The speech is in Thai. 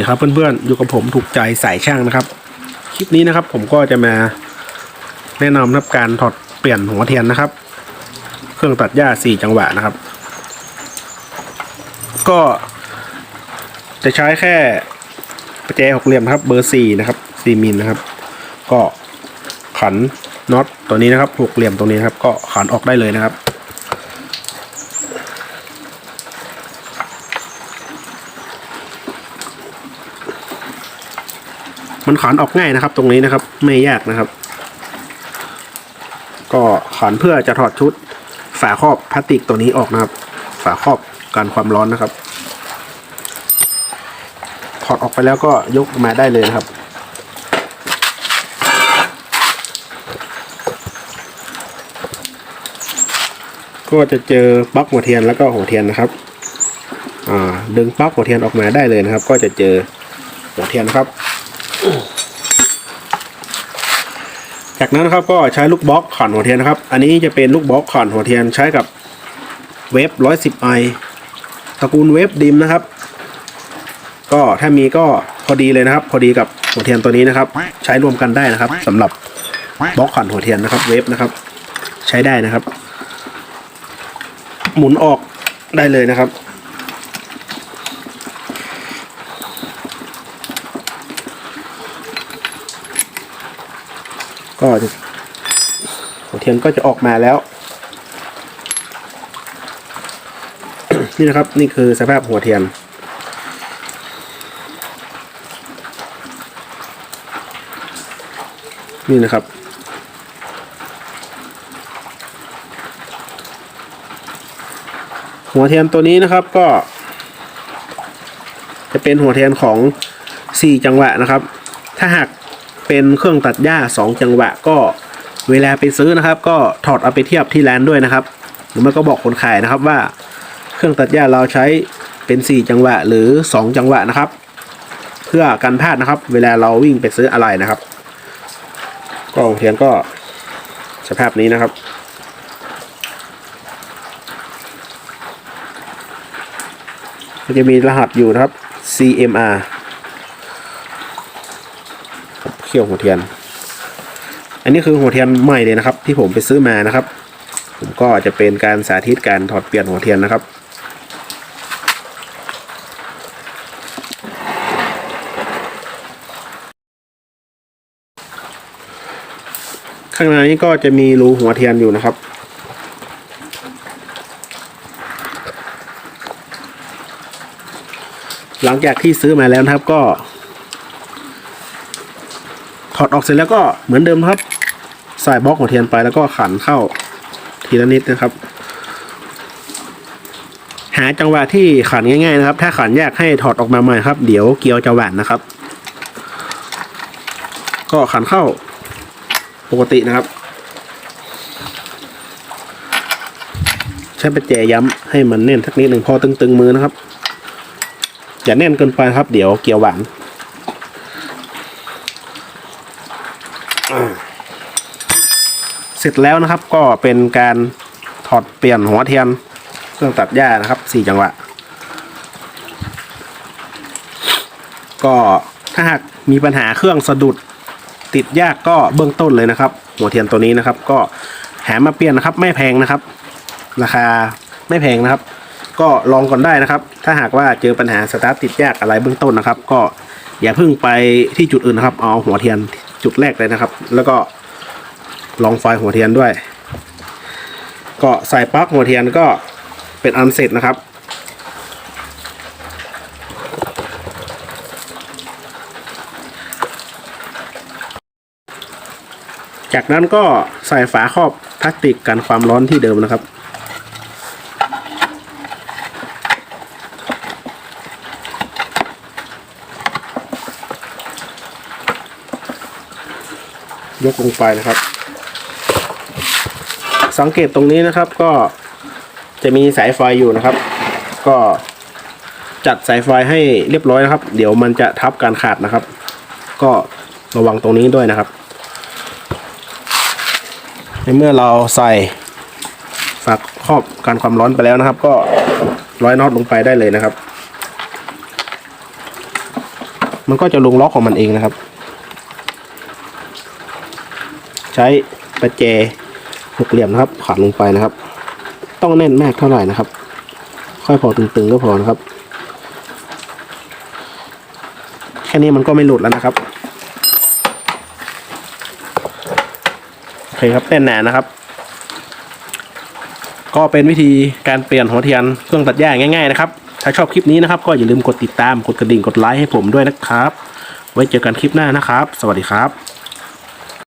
ดีครับเพื่อนๆอยู่กับผมถูกใจสายช่างนะครับ คลิปนี้นะครับ ผมก็จะมาแนะนำนะครับการถอดเปลี่ยนหัวเทียนนะครับ เครื่องตัดหญ้าสี่จังหวะนะครับ ก็ จะใช้แค่ประแจหกเหลี่ยมครับ เบอร์สี่นะครับสี่มิลนะครับ ก็ขันน็อตตัวนี้นะครับหกเหลี่ยมตรงนี้นะครับ ก็ขันออกได้เลยนะครับ มันขันออกง่ายนะครับ ตรงนี้นะครับ ไม่ยากนะครับ ก็ขันเพื่อจะถอดชุด ฝาครอบพลาสติกตัวนี้ออกนะครับ ฝาครอบกันความร้อนนะครับ ถอดออกไปแล้วก็ยกมาได้เลยนะครับก็จะเจอปลั๊กหัวเทียนแล้วก็หัวเทียนนะครับ ดึงปลั๊กหัวเทียนออกมาได้เลยนะครับ ก็จะเจอหัวเทียนนะครับ จากนั้นนะครับก็ใช้ลูกบล็อกขันหัวเทียนนะครับ อันนี้จะเป็นลูกบล็อกขันหัวเทียนใช้กับเวฟร้อยสิบไอตระกูลเวฟดิมนะครับ ก็ถ้ามีก็พอดีเลยนะครับ พอดีกับหัวเทียนตัวนี้นะครับ ใช้รวมกันได้นะครับสำหรับบล็อกขันหัวเทียนนะครับ เวฟนะครับ ใช้ได้นะครับ หมุนออกได้เลยนะครับ ก็หัวเทียนก็จะออกมาแล้ว นี่นะครับนี่คือสภาพหัวเทียน นี่นะครับหัวเทียนตัวนี้นะครับก็ จะเป็นหัวเทียนของ 4 จังหวะนะครับ ถ้าหาก เป็นเครื่องตัดหญ้า 2 จังหวะก็เวลาไปซื้อนะครับ ก็ถอดเอาไปเทียบที่ร้านด้วยนะครับ หรือไม่ก็บอกคนขายนะครับว่าเครื่องตัดหญ้าเราใช้เป็น 4 จังหวะหรือ 2 จังหวะนะครับ เพื่อกันพลาดนะครับ เวลาเราวิ่งไปซื้ออะไรนะครับ ก็เทียนก็สภาพนี้นะครับมันจะมีรหัสอยู่นะครับ CMR เขี้ยวหัวเทียน อันนี้คือหัวเทียนใหม่เลยนะครับ ที่ผมไปซื้อมานะครับ ผมก็จะเป็นการสาธิตการถอดเปลี่ยนหัวเทียนนะครับข้างในนี้ก็จะมีรูหัวเทียนอยู่นะครับ หลังจากที่ซื้อมาแล้วนะครับก็ ถอดออกเสร็จแล้วก็เหมือนเดิมครับ ใส่บล็อกหัวเทียนไปแล้วก็ขันเข้าทีละนิดนะครับ หาจังหวะที่ขันง่ายๆนะครับ ถ้าขันยากให้ถอดออกมาใหม่ครับ เดี๋ยวเกียวจะแหวนนะครับ ก็ขันเข้าปกตินะครับ ใช้ประแจย้ำให้มันแน่นสักนิดหนึ่งพอตึงๆมือนะครับ อย่าแน่นเกินไปครับ เดี๋ยวเกี่ยวหวานอ่า เสร็จแล้วนะครับก็เป็นการถอดเปลี่ยนหัวเทียนเครื่องตัดหญ้านะครับสี่จังหวะ ก็ถ้าหากมีปัญหาเครื่องสะดุดติดยากก็เบื้องต้นเลยนะครับ หัวเทียนตัวนี้นะครับ ก็หามาเปลี่ยนนะครับ ไม่แพงนะครับ ราคาไม่แพงนะครับ ก็ลองก่อนได้นะครับ ถ้าหากว่าเจอปัญหาสตาร์ทติดยากอะไรเบื้องต้นนะครับ ก็อย่าเพิ่งไปที่จุดอื่นนะครับ เอาหัวเทียน จุดแรกเลยนะครับ แล้วก็ลองไฟหัวเทียนด้วย ก็ใส่ปลั๊กหัวเทียนก็เป็นอันเสร็จนะครับ จากนั้นก็ใส่ฝาครอบพลาสติกกันความร้อนที่เดิมนะครับ ยกลงไปนะครับ สังเกตตรงนี้นะครับก็จะมีสายไฟอยู่นะครับ ก็จัดสายไฟให้เรียบร้อยนะครับ เดี๋ยวมันจะทับการขาดนะครับ ก็ระวังตรงนี้ด้วยนะครับ ในเมื่อเราใส่ฝากครอบการความร้อนไปแล้วนะครับ ก็ร้อยน็อตลงไปได้เลยนะครับ มันก็จะลงล็อกของมันเองนะครับ ใช้ประแจหกเหลี่ยมนะครับขัดลงไปนะครับ ต้องแน่นมากเท่าไหร่นะครับ ค่อยพอตึงๆก็พอนะครับ แค่นี้มันก็ไม่หลุดแล้วนะครับโอเคครับแน่นหนานะครับ ก็เป็นวิธีการเปลี่ยนหัวเทียนเครื่องตัดหญ้าง่าย ๆ นะครับ ถ้าชอบคลิปนี้นะครับ ก็อย่าลืมกดติดตามกดกระดิ่งกดไลค์ให้ผมด้วยนะครับ ไว้เจอกันคลิปหน้านะครับ สวัสดีครับ